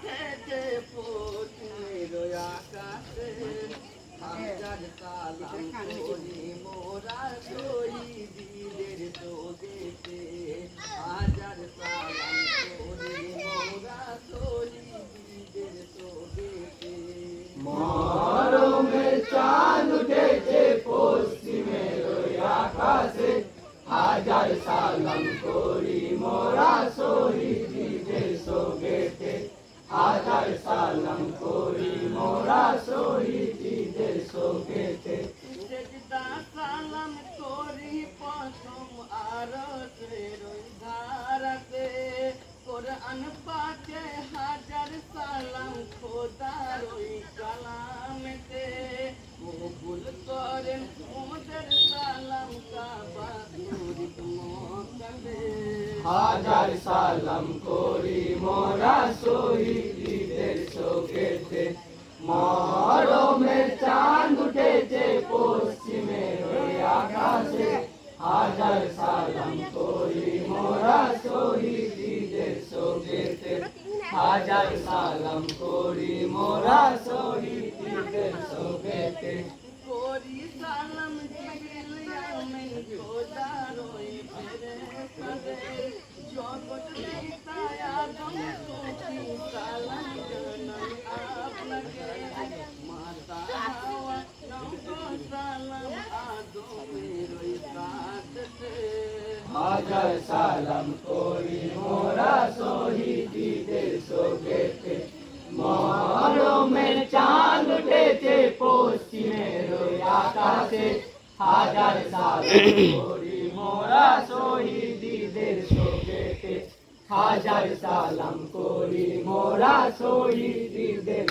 উঠেছে পশ্চিমের আকাশে হাজার সালাম করি, মোরা শহীদের তোদেতে হাজার সালাম করি, মোরা শহীদের তোদেতে মরমের চাঁদ উঠেছে পশ্চিমের আকাশে হাজার সালাম করি সোগেতে সেজদা সালাম করি প্রথম আরশের ওই ধারাতে কোরআন পাকে হাজার সালাম খোদার ওই কালামেতে কবুল করেন মোদের সালাম কাবা শরীফ মক্কাতে হাজার সালাম করি মোরা শহীদের হাজার সালাম করি, মোরা শহীদের শোকেতে হাজার সালাম করি, মোরা শহীদের সোগেতে করি সালাম জিবিল আমিন খোদার হাজার সালাম করি মোরা শহীদের শোকেতে মরমের চাঁদ উঠেছে পশ্চিমের আকাশে। হাজার সালাম করি মোরা শহীদের শোকেতে হাজার সালাম করি মোরা শহীদের